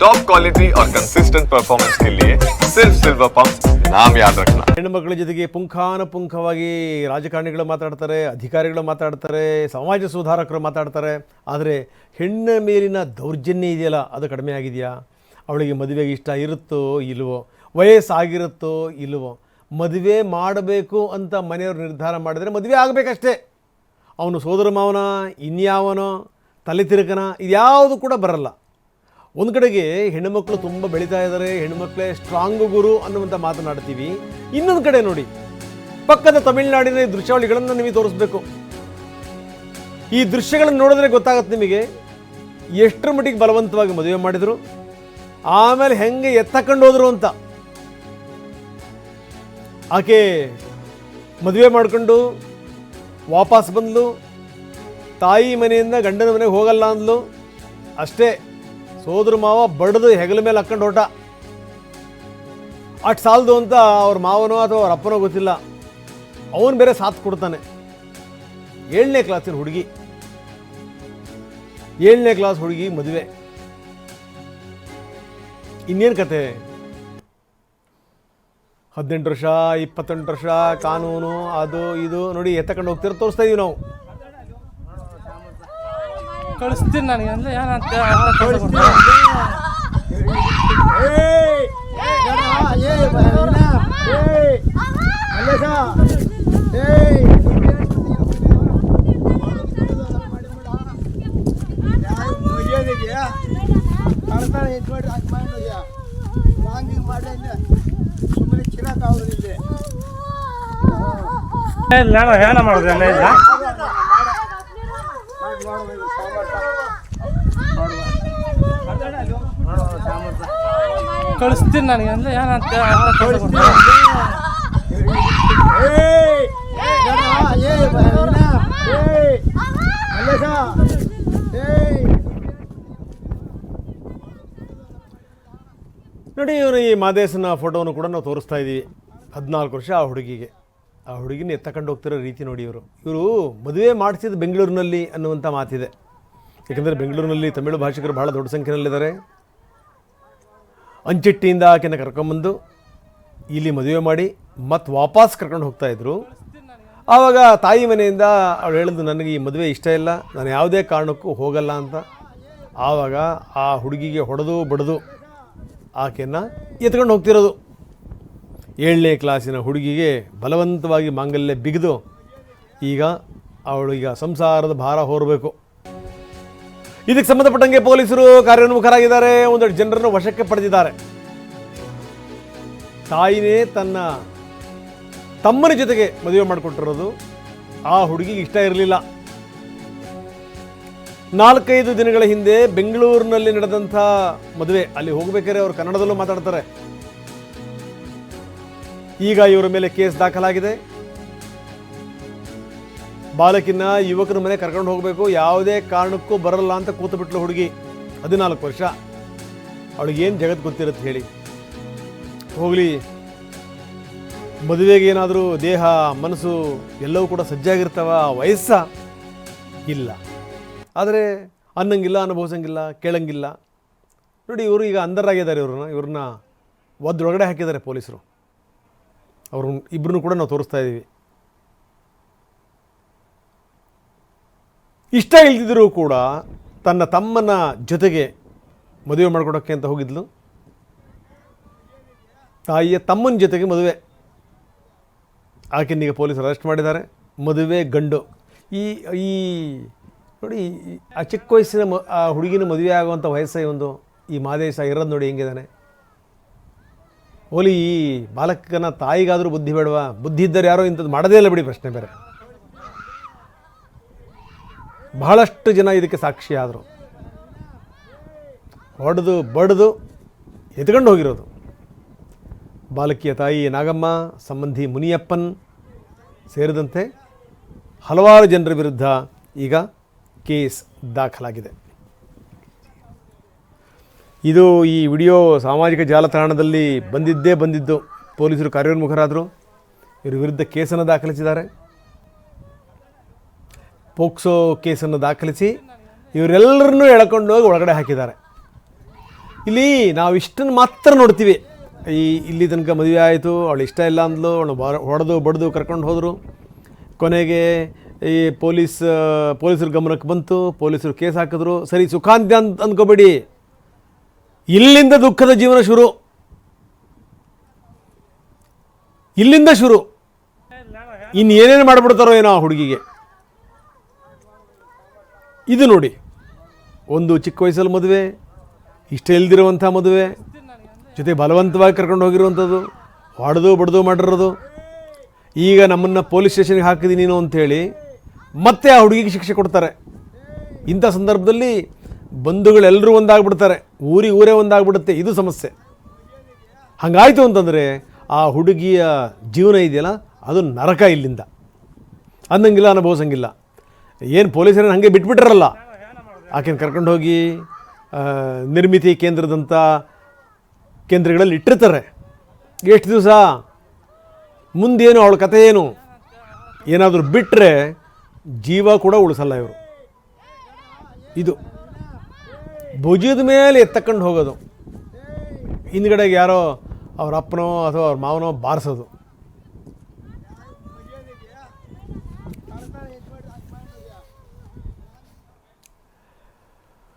Top quality और consistent performance के लिए सिर्फ सिल्वर पंप नाम याद रखना ಹೆಣ್ಣುಮಕ್ಕಳ ಜೊತೆಗೆ ಪುಂಖಾನುಪುಂಖವಾಗಿ ರಾಜಕಾರಣಿಗಳು ಮಾತಾಡ್ತಾರೆ ಅಧಿಕಾರಿಗಳು ಮಾತಾಡ್ತಾರೆ ಸಮಾಜ ಸುಧಾರಕರು ಮಾತಾಡ್ತಾರೆ ಆದರೆ ಹೆಣ್ಣ ಮೇಲಿನ ದೌರ್ಜನ್ಯ ಇದೆಯಲ್ಲ ಅದು ಕಡಿಮೆ ಆಗಿದೆಯಾ ಅವಳಿಗೆ ಮದುವೆಗೆ ಇಷ್ಟ ಇರುತ್ತೋ ಇಲ್ವೋ ವಯಸ್ಸಾಗಿರುತ್ತೋ ಇಲ್ವೋ ಮದುವೆ ಮಾಡಬೇಕು ಅಂತ ಮನೆಯವರು ನಿರ್ಧಾರ ಮಾಡಿದರೆ ಮದುವೆ ಆಗಬೇಕಷ್ಟೇ ಅವನು ಸೋದರ ಮಾವನ ಇನ್ಯಾವನೋ ತಲೆ ತಿರುಕನ ಇದ್ಯಾವುದು ಕೂಡ ಬರಲ್ಲ ಒಂದು ಕಡೆಗೆ ಹೆಣ್ಣುಮಕ್ಕಳು ತುಂಬ ಬೆಳೀತಾ ಇದ್ದಾರೆ ಹೆಣ್ಣುಮಕ್ಕಳೇ ಸ್ಟ್ರಾಂಗ್ ಗುರು ಅನ್ನುವಂಥ ಮಾತನಾಡ್ತೀವಿ. ಇನ್ನೊಂದು ಕಡೆ ನೋಡಿ, ಪಕ್ಕದ ತಮಿಳುನಾಡಿನ ಈ ದೃಶ್ಯಾವಳಿಗಳನ್ನು ನಿಮಗೆ ತೋರಿಸ್ಬೇಕು. ಈ ದೃಶ್ಯಗಳನ್ನು ನೋಡಿದ್ರೆ ಗೊತ್ತಾಗುತ್ತೆ ನಿಮಗೆ, ಎಷ್ಟರ ಮಟ್ಟಿಗೆ ಬಲವಂತವಾಗಿ ಮದುವೆ ಮಾಡಿದರು, ಆಮೇಲೆ ಹೆಂಗೆ ಎತ್ತಕೊಂಡು ಹೋದರು ಅಂತ. ಆಕೆ ಮದುವೆ ಮಾಡಿಕೊಂಡು ವಾಪಸ್ ಬಂದ್ಲು, ತಾಯಿ ಮನೆಯಿಂದ ಗಂಡನ ಮನೆಗೆ ಹೋಗಲ್ಲ ಅಂದ್ಲು. ಅಷ್ಟೇ. ಸೋದರ ಮಾವ ಬಡ್ದು ಹೆಗಲ ಮೇಲೆ ಹಾಕೊಂಡು ಹೊಟ್ಟ ಅಷ್ಟು ಸಾಲದು ಅಂತ ಅವ್ರ ಮಾವನೋ ಅಥವಾ ಅವ್ರ ಅಪ್ಪನೋ ಗೊತ್ತಿಲ್ಲ. ಅವನು ಬೇರೆ ಸಾಥ್ ಕೊಡ್ತಾನೆ. ಏಳನೇ ಕ್ಲಾಸಿನ ಹುಡುಗಿ. ಏಳನೇ ಕ್ಲಾಸ್ ಹುಡುಗಿ ಮದುವೆ. ಇನ್ನೇನು ಕತೆ? ಹದಿನೆಂಟು ವರ್ಷ, ಇಪ್ಪತ್ತೆಂಟು ವರ್ಷ, ಕಾನೂನು, ಅದು, ಇದು, ನೋಡಿ ಎತ್ತಕೊಂಡು ಹೋಗ್ತಿರೋ ತೋರಿಸ್ತಾ ಇದೀವಿ ನಾವು. ಕಳಿಸ್ತೀನಿ ನನಗೆ ಅಂದ್ರೆ ಏನಂತ. ಸುಮ್ಮನೆ ಚಿರಾಕಾಗೋದಿಲ್ಲ ಏ, ನಾನು ಏನ ಮಾಡಿದ್ರೆ ಇಲ್ಲ? ಕಳಿಸ್ತೀನಿ ನನಗೆ ಅಂದ್ರೆ ಏನಂತ. ನೋಡಿ ಇವರು ಈ ಮಾದೇಶನ ಫೋಟೋವನ್ನು ಕೂಡ ನಾವು ತೋರಿಸ್ತಾ ಇದ್ದೀವಿ. ಹದಿನಾಲ್ಕು ವರ್ಷ ಆ ಹುಡುಗಿಗೆ. ಆ ಹುಡುಗಿನ ಎತ್ತಕೊಂಡು ಹೋಗ್ತಿರೋ ರೀತಿ ನೋಡಿ ಇವರು. ಇವರು ಮದುವೆ ಮಾಡಿಸಿದ ಬೆಂಗಳೂರಿನಲ್ಲಿ ಅನ್ನುವಂಥ ಮಾತಿದೆ. ಯಾಕಂದರೆ ಬೆಂಗಳೂರಿನಲ್ಲಿ ತಮಿಳು ಭಾಷಿಕರು ಬಹಳ ದೊಡ್ಡ ಸಂಖ್ಯೆಯಲ್ಲಿದ್ದಾರೆ ಅಂಚೆಟ್ಟಿಯಿಂದ ಆಕೆನ ಕರ್ಕೊಂಬಂದು ಇಲ್ಲಿ ಮದುವೆ ಮಾಡಿ ಮತ್ತೆ ವಾಪಸ್ ಕರ್ಕೊಂಡು ಹೋಗ್ತಾಯಿದ್ರು ಆವಾಗ ತಾಯಿ ಮನೆಯಿಂದ ಅವಳು ಹೇಳಿದ್ದು ನನಗೆ ಈ ಮದುವೆ ಇಷ್ಟ ಇಲ್ಲ, ನಾನು ಯಾವುದೇ ಕಾರಣಕ್ಕೂ ಹೋಗಲ್ಲ ಅಂತ. ಆವಾಗ ಆ ಹುಡುಗಿಗೆ ಹೊಡೆದು ಬಡಿದು ಆಕೆಯನ್ನು ಎತ್ಕೊಂಡು ಹೋಗ್ತಿರೋದು. ಏಳನೇ ಕ್ಲಾಸಿನ ಹುಡುಗಿಗೆ ಬಲವಂತವಾಗಿ ಮಾಂಗಲ್ಯ ಬಿಗಿದು ಈಗ ಅವಳು ಸಂಸಾರದ ಭಾರ ಹೊರಬೇಕು. ಇದಕ್ಕೆ ಸಂಬಂಧಪಟ್ಟಂಗೆ ಪೊಲೀಸರು ಕಾರ್ಯೋನ್ಮುಖರಾಗಿದ್ದಾರೆ. ಒಂದೆರಡು ಜನರನ್ನು ವಶಕ್ಕೆ ಪಡೆದಿದ್ದಾರೆ. ತಾಯಿನೇ ತನ್ನ ತಮ್ಮನ ಜೊತೆಗೆ ಮದುವೆ ಮಾಡಿಕೊಟ್ಟಿರೋದು. ಆ ಹುಡುಗಿಗೆ ಇಷ್ಟ ಇರಲಿಲ್ಲ. ನಾಲ್ಕೈದು ದಿನಗಳ ಹಿಂದೆ ಬೆಂಗಳೂರಿನಲ್ಲಿ ನಡೆದಂಥ ಮದುವೆ. ಅಲ್ಲಿ ಹೋಗಬೇಕಾದ್ರೆ ಅವರು ಕನ್ನಡದಲ್ಲೂ ಮಾತಾಡ್ತಾರೆ. ಈಗ ಇವರ ಮೇಲೆ ಕೇಸ್ ದಾಖಲಾಗಿದೆ. ಬಾಲಕಿನ ಯುವಕನ ಮನೆ ಕರ್ಕೊಂಡು ಹೋಗಬೇಕು. ಯಾವುದೇ ಕಾರಣಕ್ಕೂ ಬರಲ್ಲ ಅಂತ ಕೂತು ಬಿಟ್ಲು ಹುಡುಗಿ. ಹದಿನಾಲ್ಕು ವರ್ಷ. ಅವಳಿಗೇನು ಜಗತ್ತು ಗೊತ್ತಿರುತ್ತೆ ಹೇಳಿ. ಹೋಗಲಿ. ಮದುವೆಗೆ ಏನಾದರೂ ದೇಹ, ಮನಸ್ಸು ಎಲ್ಲವೂ ಕೂಡ ಸಜ್ಜಾಗಿರ್ತಾವ ವಯಸ್ಸ? ಇಲ್ಲ. ಆದರೆ ಅನ್ನಂಗಿಲ್ಲ, ಅನುಭವಿಸಂಗಿಲ್ಲ, ಕೇಳಂಗಿಲ್ಲ. ನೋಡಿ ಇವರು ಈಗ ಅಂದರಾಗಿದ್ದಾರೆ ಇವ್ರನ್ನ. ಇವ್ರನ್ನ ಒದ್ದೊಳಗಡೆ ಹಾಕಿದ್ದಾರೆ ಪೊಲೀಸರು. ಅವರು ಇಬ್ಬರನ್ನು ಕೂಡ ನಾವು ತೋರಿಸ್ತಾ ಇದ್ದೀವಿ ಇಷ್ಟ ಇಲ್ದಿದ್ದರೂ ಕೂಡ ತನ್ನ ತಮ್ಮನ ಜೊತೆಗೆ ಮದುವೆ ಮಾಡ್ಕೊಡೋಕ್ಕೆ ಅಂತ ಹೋಗಿದ್ಲು. ತಾಯಿಯ ತಮ್ಮನ ಜೊತೆಗೆ ಮದುವೆ. ಆಕೆನೀಗ ಪೊಲೀಸರು ಅರೆಸ್ಟ್ ಮಾಡಿದ್ದಾರೆ. ಮದುವೆ ಗಂಡು. ಈ ಈ, ನೋಡಿ ಆ ಚಿಕ್ಕ ವಯಸ್ಸಿನ ಮ, ಆ ಹುಡುಗಿನ ಮದುವೆ ಆಗುವಂಥ ವಯಸ್ಸೇ ಒಂದು ಈ ಮಾದೇಶ ಇರೋದು ನೋಡಿ ಹೆಂಗಿದ್ದಾನೆ. ಓಲಿ ಈ ಬಾಲಕನ ತಾಯಿಗಾದರೂ ಬುದ್ಧಿ ಬೇಡವಾ? ಬುದ್ಧಿ ಇದ್ದರೆ ಯಾರೋ ಇಂಥದ್ದು ಮಾಡೋದೇ ಇಲ್ಲ ಬಿಡಿ ಪ್ರಶ್ನೆ ಬೇರೆ. ಬಹಳಷ್ಟು ಜನ ಇದಕ್ಕೆ ಸಾಕ್ಷಿಯಾದರು ಹೊಡೆದು, ಬಡಿದು, ಎತ್ಕೊಂಡು ಹೋಗಿರೋದು. ಬಾಲಕಿಯ ತಾಯಿ ನಾಗಮ್ಮ, ಸಂಬಂಧಿ ಮುನಿಯಪ್ಪನ್ ಸೇರಿದಂತೆ ಹಲವಾರು ಜನರ ವಿರುದ್ಧ ಈಗ ಕೇಸ್ ದಾಖಲಾಗಿದೆ. ಇದು ಈ ವಿಡಿಯೋ ಸಾಮಾಜಿಕ ಜಾಲತಾಣದಲ್ಲಿ ಬಂದಿದ್ದೇ ಬಂದಿದ್ದು. ಪೊಲೀಸರು ಕಾರ್ಯೋನ್ಮುಖರಾದರು. ಇವರ ವಿರುದ್ಧ ಕೇಸನ್ನು ದಾಖಲಿಸಿದ್ದಾರೆ. ಪೋಕ್ಸೋ ಕೇಸನ್ನು ದಾಖಲಿಸಿ ಇವರೆಲ್ಲರನ್ನೂ ಎಳ್ಕೊಂಡು ಹೋಗಿ ಒಳಗಡೆ ಹಾಕಿದ್ದಾರೆ. ಇಲ್ಲಿ ನಾವು ಇಷ್ಟನ್ನು ಮಾತ್ರ ನೋಡ್ತೀವಿ. ಈ ಇಲ್ಲಿ ತನಕ ಮದುವೆ ಆಯಿತು, ಅವಳು ಇಷ್ಟ ಇಲ್ಲ ಅಂದ್ಲು, ಅವಳು ಹೊಡೆದು ಬಡ್ದು ಕರ್ಕೊಂಡು ಹೋದರು. ಕೊನೆಗೆ ಈ ಪೊಲೀಸ್ ಪೊಲೀಸರು ಗಮನಕ್ಕೆ ಬಂತು, ಪೊಲೀಸರು ಕೇಸ್ ಹಾಕಿದ್ರು. ಸರಿ, ಸುಖಾಂತ್ಯ ಅಂತ ಅಂದ್ಕೋಬೇಡಿ ಇಲ್ಲಿಂದ ದುಃಖದ ಜೀವನ ಶುರು. ಇಲ್ಲಿಂದ ಶುರು. ಇನ್ನು ಏನೇನು ಮಾಡಿಬಿಡ್ತಾರೋ ಏನೋ ಆ ಹುಡುಗಿಗೆ. ಇದು ನೋಡಿ. ಒಂದು ಚಿಕ್ಕ ವಯಸ್ಸಲ್ಲಿ ಮದುವೆ, ಇಷ್ಟ ಇಲ್ದಿರುವಂಥ ಮದುವೆ, ಜೊತೆ ಬಲವಂತವಾಗಿ ಕರ್ಕೊಂಡು ಹೋಗಿರುವಂಥದ್ದು, ಹೊಡೆದು, ಬಡ್ದು ಮಾಡಿರೋದು. ಈಗ ನಮ್ಮನ್ನು ಪೊಲೀಸ್ ಸ್ಟೇಷನ್ಗೆ ಹಾಕಿದಿ ನೀನು ಅಂಥೇಳಿ ಮತ್ತೆ ಆ ಹುಡುಗಿಗೆ ಶಿಕ್ಷೆ ಕೊಡ್ತಾರೆ. ಇಂಥ ಸಂದರ್ಭದಲ್ಲಿ ಬಂಧುಗಳೆಲ್ಲರೂ ಒಂದಾಗ್ಬಿಡ್ತಾರೆ. ಊರಿಗೆ ಊರೇ ಒಂದಾಗ್ಬಿಡುತ್ತೆ. ಇದು ಸಮಸ್ಯೆ. ಹಾಗಾಯಿತು ಅಂತಂದರೆ ಆ ಹುಡುಗಿಯ ಜೀವನ ಇದೆಯಲ್ಲ? ಅದು ನರಕ ಇಲ್ಲಿಂದ. ಅನ್ನಂಗಿಲ್ಲ ಅನುಭವಿಸಂಗಿಲ್ಲ. ಏನು ಪೊಲೀಸರನ್ನು ಹಾಗೆ ಬಿಟ್ಬಿಟ್ರಲ್ಲ? ಆಕೆನ ಕರ್ಕೊಂಡು ಹೋಗಿ ನಿರ್ಮಿತಿ ಕೇಂದ್ರದಂಥ ಕೇಂದ್ರಗಳಲ್ಲಿ ಇಟ್ಟಿರ್ತಾರೆ. ಎಷ್ಟು ದಿವಸ? ಮುಂದೇನು, ಅವಳ ಕಥೆ ಏನು? ಏನಾದರೂ ಬಿಟ್ಟರೆ ಜೀವ ಕೂಡ ಉಳಿಸಲ್ಲ ಇವರು. ಇದು. ಭುಜದ ಮೇಲೆ ಎತ್ತಕೊಂಡು ಹೋಗೋದು. ಹಿಂದ್ಗಡೆಗೆ ಯಾರೋ ಅವ್ರ ಅಪ್ಪನೋ ಅಥವಾ ಅವ್ರ ಮಾವನೋ ಬಾರಿಸೋದು.